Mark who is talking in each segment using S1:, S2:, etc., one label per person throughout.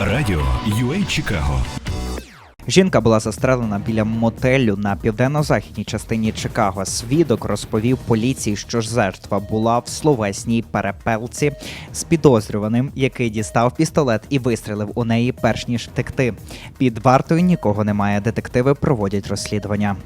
S1: Радіо UA Чикаго
S2: Жінка була застрелена біля мотелю на південно-західній частині Чикаго. Свідок розповів поліції, що жертва була в словесній перепелці з підозрюваним, який дістав пістолет і вистрелив у неї, перш ніж втекти. Під вартою нікого немає. Детективи проводять розслідування.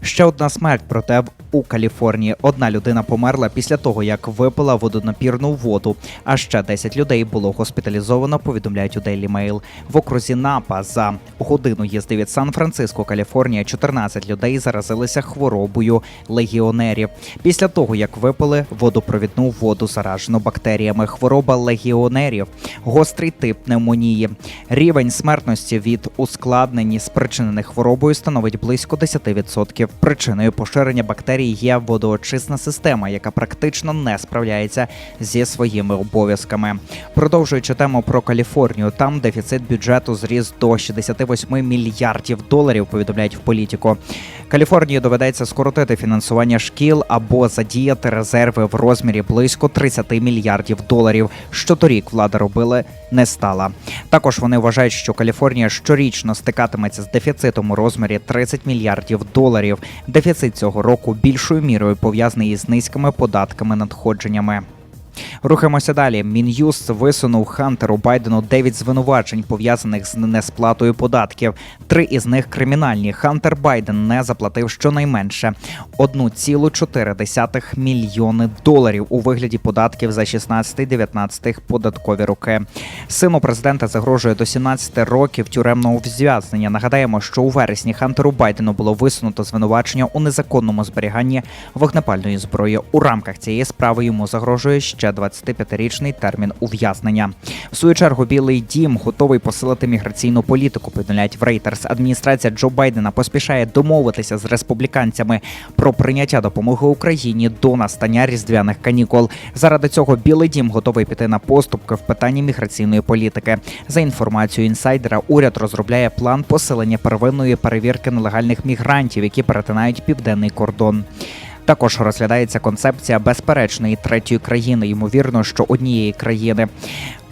S2: Ще одна смерть, проте у Каліфорнії одна людина померла після того, як випила водонапірну воду. А ще 10 людей було госпіталізовано. Повідомляють у Daily Mail. В окрузі Напа за годину їзди від Сан-Франциско, Каліфорнія, 14 людей заразилися хворобою легіонерів. Після того, як випили водопровідну воду, заражену бактеріями, хвороба легіонерів, гострий тип пневмонії. Рівень смертності від ускладнень, спричинених хворобою, становить близько 10%. Причиною поширення бактерій є водоочисна система, яка практично не справляється зі своїми обов'язками. Продовжуючи тему про Каліфорнію, там дефіцит бюджету зріс до 68 мільярдів доларів. Повідомляють в політику. Каліфорнії доведеться скоротити фінансування шкіл або задіяти резерви в розмірі близько 30 мільярдів доларів, що торік влада робили не стала. Також вони вважають, що Каліфорнія щорічно стикатиметься з дефіцитом у розмірі 30 мільярдів доларів. Дефіцит цього року більшою мірою пов'язаний із низькими податками надходженнями. Рухаємося далі. Мін'юст висунув Хантеру Байдену 9 звинувачень, пов'язаних з несплатою податків. Три із них кримінальні. Хантер Байден не заплатив щонайменше 1,4 мільйони доларів у вигляді податків за 16-19 податкові роки. Сину президента загрожує до 17 років тюремного ув'язнення. Нагадаємо, що у вересні Хантеру Байдену було висунуто звинувачення у незаконному зберіганні вогнепальної зброї. У рамках цієї справи йому загрожує ще 25-річний термін ув'язнення. В свою чергу Білий Дім готовий посилити міграційну політику. Повідомляють в Reuters. Адміністрація Джо Байдена поспішає домовитися з республіканцями про прийняття допомоги Україні до настання різдвяних канікул. Заради цього Білий Дім готовий піти на поступки в питанні міграційної політики. За інформацією інсайдера, уряд розробляє план посилення первинної перевірки нелегальних мігрантів, які перетинають південний кордон. Також розглядається концепція безперечної третьої країни, ймовірно, що однієї країни.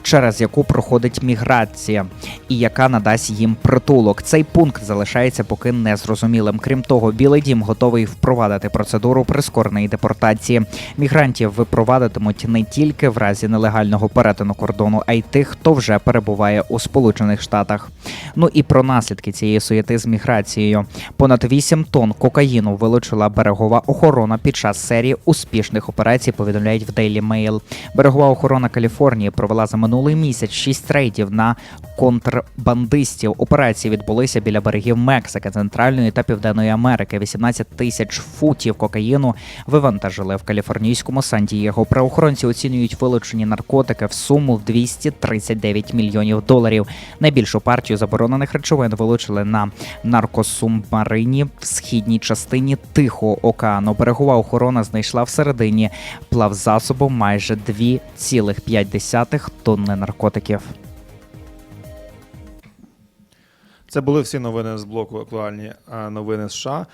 S2: Через яку проходить міграція, і яка надасть їм притулок. Цей пункт залишається поки незрозумілим. Крім того, Білий Дім готовий впровадити процедуру прискореної депортації. Мігрантів випровадитимуть не тільки в разі нелегального перетину кордону, а й тих, хто вже перебуває у Сполучених Штатах. Ну і про наслідки цієї суєти з міграцією. Понад 8 тонн кокаїну вилучила берегова охорона під час серії успішних операцій. Повідомляють в Daily Mail. Берегова охорона Каліфорнії провела за минулий місяць 6 рейдів на контрбандистів. Операції відбулися біля берегів Мексики, Центральної та Південної Америки. 18 тисяч футів кокаїну вивантажили в каліфорнійському Сан-Дієго. Правоохоронці оцінюють вилучені наркотики в суму в 239 мільйонів доларів. Найбільшу партію заборонених речовин вилучили на наркосубмарині в східній частині Тихого океану. Берегова охорона знайшла всередині плавзасобу майже 2,5 тонни наркотиків.
S3: Це були всі новини з блоку актуальні е, новини США.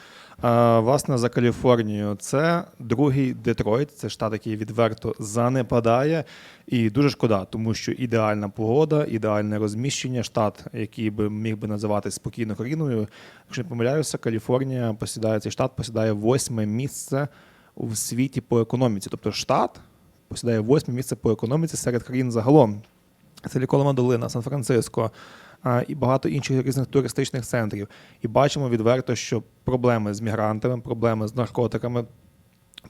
S3: Е, Власне, за Каліфорнію це другий Детройт, це штат, який відверто занепадає. І дуже шкода, тому що ідеальна погода, ідеальне розміщення, штат, який би міг би називатись спокійно країною. Якщо не помиляюся, Каліфорнія посідає цей штат, посідає восьме місце у світі по економіці. Тобто штат посідає восьме місце по економіці серед країн загалом. Силіконова долина, Сан-Франциско і багато інших різних туристичних центрів. І бачимо відверто, що проблеми з мігрантами, проблеми з наркотиками,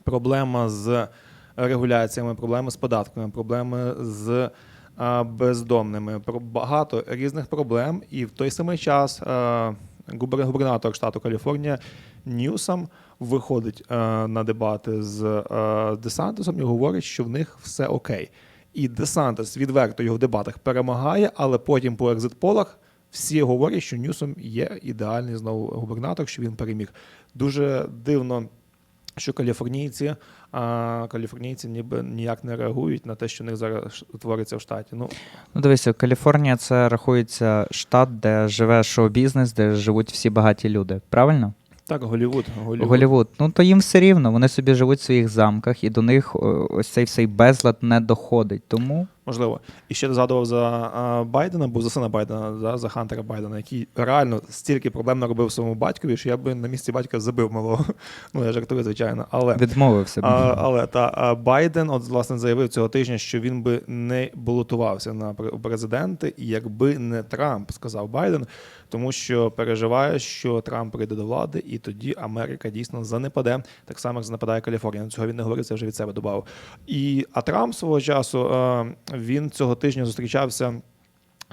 S3: проблема з регуляціями, проблеми з податками, проблеми з бездомними. Багато різних проблем. І в той самий час губернатор штату Каліфорнія Ньюсом виходить а, на дебати з а, Десантисом і говорить, що в них все окей. І Десантис відверто його в дебатах перемагає, але потім по екзитполах всі говорять, що Ньюсом є ідеальний знову губернатор, що він переміг. Дуже дивно, що каліфорнійці, а каліфорнійці ніби ніяк не реагують на те, що в них зараз твориться в штаті. Ну
S2: Ну, дивися, Каліфорнія це рахується штат, де живе шоу-бізнес, де живуть всі багаті люди. Правильно?
S3: Так, Голівуд. Голівуд.
S2: Ну то їм все рівно. Вони собі живуть в своїх замках, і до них ось цей всей безлад не доходить. Тому
S3: Можливо. І ще згадував за Байдена, був за сина Байдена, за, за Хантера Байдена, який реально стільки проблем наробив своєму батькові, що я би на місці батька забив малого. Ну, я жартую, звичайно. Але
S2: Відмовився.
S3: а, але та а, Байден, от власне заявив цього тижня, що він би не балотувався на пр- президенти, якби не Трамп, сказав Байден, тому що переживає, що Трамп прийде до влади, і тоді Америка дійсно занепаде, так само як занепадає Каліфорнія. Цього він не говорив, це вже від себе додав. І а Трамп свого часу він цього тижня зустрічався.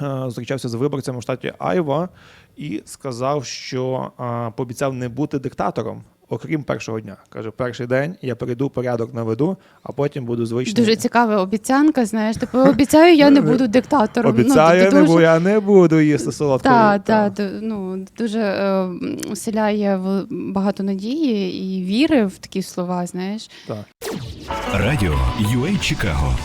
S3: е, Зустрічався з виборцями в штаті Айва і сказав, що е, пообіцяв не бути диктатором, окрім першого дня. Каже, перший день я перейду порядок наведу, а потім буду звичним.
S4: Дуже цікава обіцянка. Знаєш, типу обіцяю, я не буду диктатором.
S3: Обіцяю,
S4: ну,
S3: не
S4: дуже-
S3: бо я не буду їсти солодкого.
S4: Так, так, ну дуже е, вселяє в- багато надії і віри в такі слова. Знаєш,
S3: так.
S1: Радіо UA Чикаго